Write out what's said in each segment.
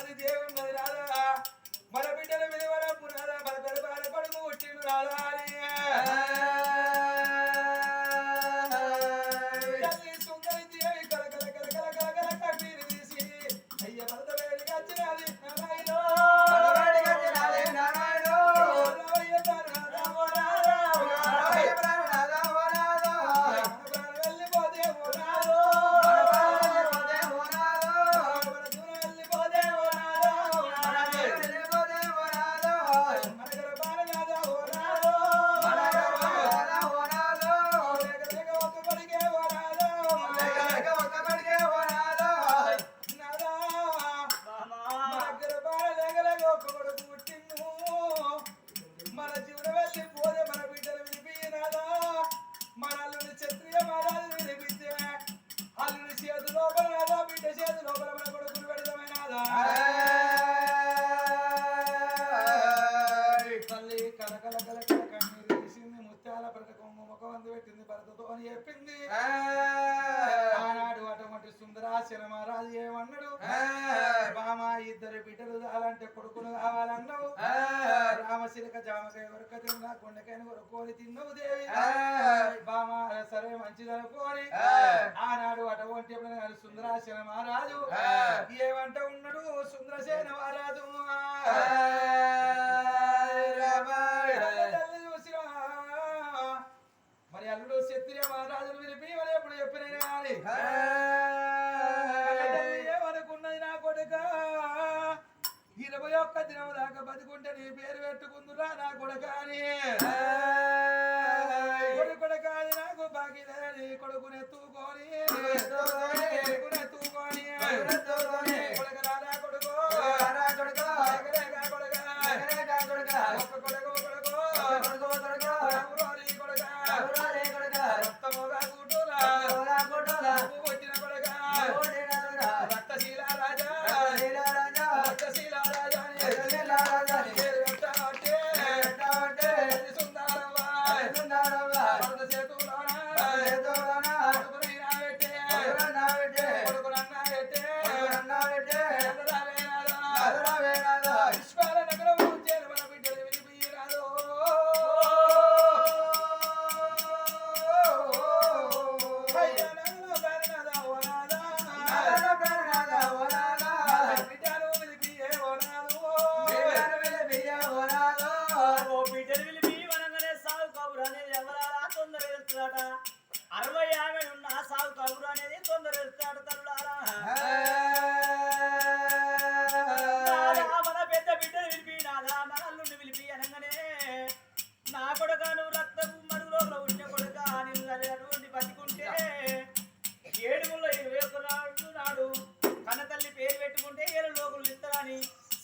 బిడ్డ కన్నవది చెప్పింది. ఆనాడు అటువంటి సుందరాశన మహారాజు ఏమన్నాడు? బామ ఇద్దరు బిడ్డలు అలాంటి కొడుకులు కావాలన్నావు. రామశిలక జామకాయ వరక తిన్నా కొండకాయని కొనుక్కొని తిన్నావు దేవి. బామ సరే మంచిది అనుకోని ఆనాడు అటువంటి సుందరాశన మహారాజు ఏమంట ఉన్నాడు? సుందరసేన మహారాజు ఏమనుకున్నది నా కొడుక. ఇరవై ఒక్క దినం దాకా బతుకుంటే నీ పేరు పెట్టుకుందురా నా కొడుక అని. కొడుకుడ కాదు నాకు బాకీ నీ కొడుకుని ఎత్తుకొని. కొడుకుని ఎత్తుకొని. కొడుకు రారా కొడుకు? లేకలేక కొడుక?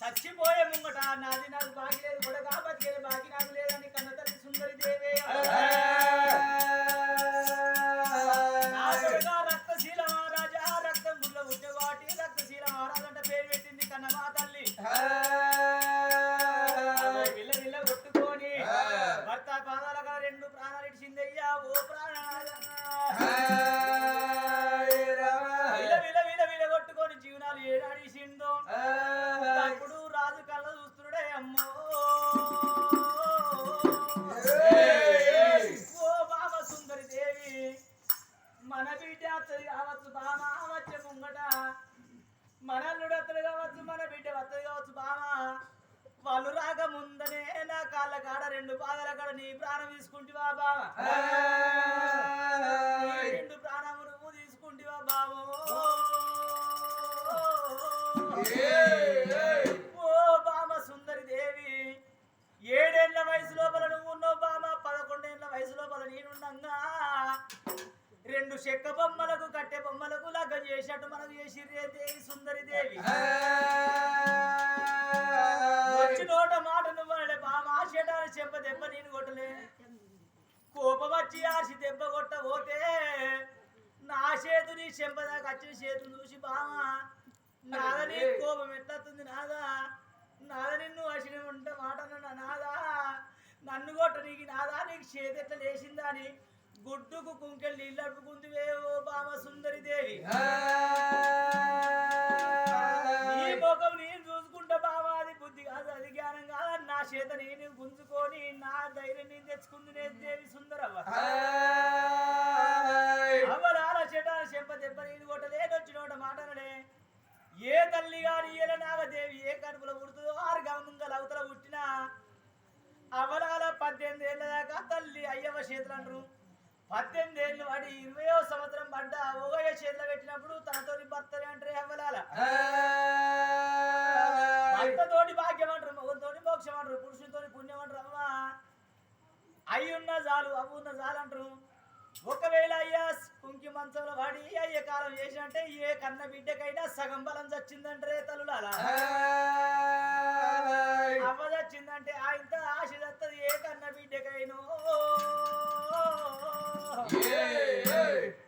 చచ్చిపోయే ముంగట నాది నాకు బాకి లేదు కొడక బతికేది బాకి నాకు లేదని కన్న తల్లి సుందరి దేవే నా కొడుక రక్తశీల మహారాజా రక్తం గుడ్ల ఉంటే రక్తశీల మహారాజు అంటే పేరు పెట్టింది కన్న మా తల్లి కాడ నీ ప్రాణం తీసుకుంటివా బావ? రెండు ప్రాణము నువ్వు తీసుకుంటివా బావో? ఓ బామ సుందరి దేవి ఏడేళ్ళ వయసు లోపల నువ్వు ఉన్నావు బామ. పదకొండేళ్ళ వయసు లోపల నేనుండంగా రెండు చెక్క బొమ్మలకు కట్టె బొమ్మలకు లగ్గం చేసినట్టు మనకు చేసిర్రే దేవి సుందరి దేవి. వచ్చి నోట ఆశేటాన్ని చెంప దెబ్బ నేను కొట్టలే. కోపం వచ్చి ఆశ దెబ్బ కొట్టబోతే నా చేతు నీ చెంప దాకా వచ్చిన చేతులు చూసి బామ నాదని కోపం ఎట్లతుంది నాదా? నాద నిన్ను అసిన ఉంటే మాట నాదా? నన్ను కొట్ట నీకు నాదా? చేతి ఎట్లా లేచిందా అని గుడ్డుకు కుంకెళ్ళి నీళ్ళు అడుపుకుంది ఓ బామ సుందరి దేవి. చేత నేను గుంజుకొని నా ధైర్యం నేను తెచ్చుకుంది నేను దేవి సుందరవ్వ. అవరాల చెట చెంప దెబ్బ నీళ్ళు కొట్టలేని వచ్చినోట మాటనడే ఏ తల్లి గాని ఏల నాగదేవి ఏ కడుపులో పుడుతుందో ఆరు గంగల అవతల పుట్టిన అవరాల పద్దెనిమిది ఏళ్ళ దాకా తల్లి అయ్యవ చేతులు అంటారు. పద్దెనిమిది ఏళ్ళు వాడి ఇరవయో సంవత్సరం పడ్డ ఒకయో చేతిలో పెట్టినప్పుడు తనతోని భర్తనే అంటారు అవ్వలాల పురుషునితోని పుణ్యం అంటారు అమ్మా. అయ్యున్న చాలు అవ్వున్న చాలు అంటారు. ఒకవేళ అయ్యా కుంకి మంచంలో పడి అయ్యే కాలం చేసినట్టే ఏ కన్న బిడ్డకైనా సగం బలం చచ్చిందంటారే తల్లులాల అవ్వ చచ్చిందంటే ఆయంత ఆశ చత్తది ఏ కన్న బిడ్డకైనో.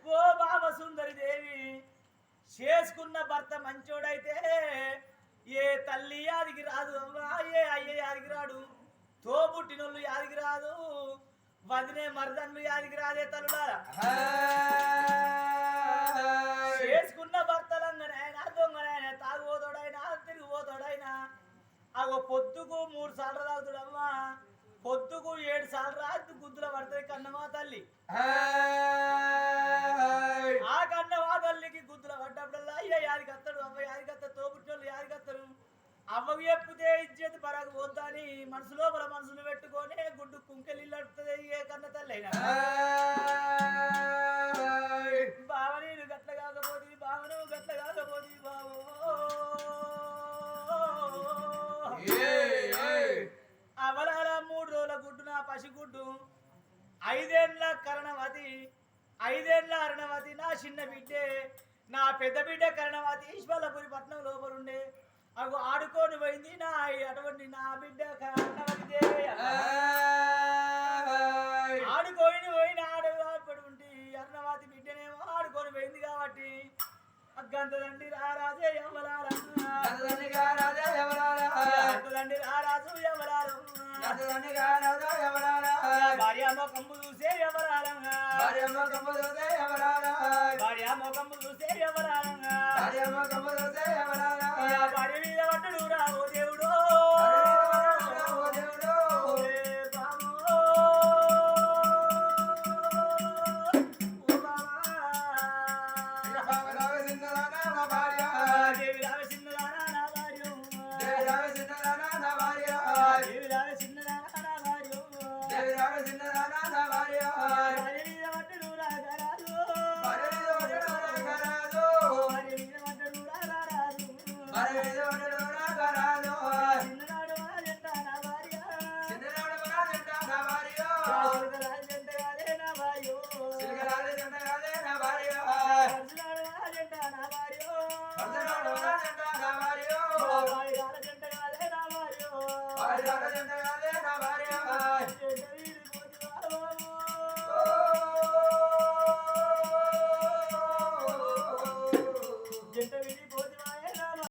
ఓ బాబ సుందరి దేవి చేసుకున్న భర్త మంచోడైతే ఏ తల్లి యాదికి రాదు అవ్వా ఏ అయ్య యాదికి రాడు? తోబుట్టినోళ్ళు యాదికి రాదు. వదినే మరదన్లు యాదికి రాదే తల్లులారా. చేతి పరాకు పోతా అని మనసు లోపల మనసులు పెట్టుకొని గుడ్డు కుంకెళ్ళి ఏ కన్న తల్లి బావ నేను గట్ల కాకపోతే బావను గట్ల కాకపోతే బావో అవలాల మూడు రోజుల గుడ్డు నా పసిగుడ్డు ఐదేండ్ల కరణవతి ఐదేండ్ల అరుణవతి నా చిన్న బిడ్డే. నా పెద్ద బిడ్డ కరణవతి ఈశ్వరపురి పట్నం లోపలుండే. అగు ఆడుకొని పోయింది నా అటువంటి నా బిడ్డ ఆడుకొని పోయిన ఆడపడి ఉండి అరుణవతి బిడ్డనేమో ఆడుకొని పోయింది కాబట్టి అగ్గంతదండి రారాజే ఎవరారా అగ్గంతదండి రారాజు ఎవరారు భార్య మొకంబు చూసే ఎవరారంగా భార్య వాజంట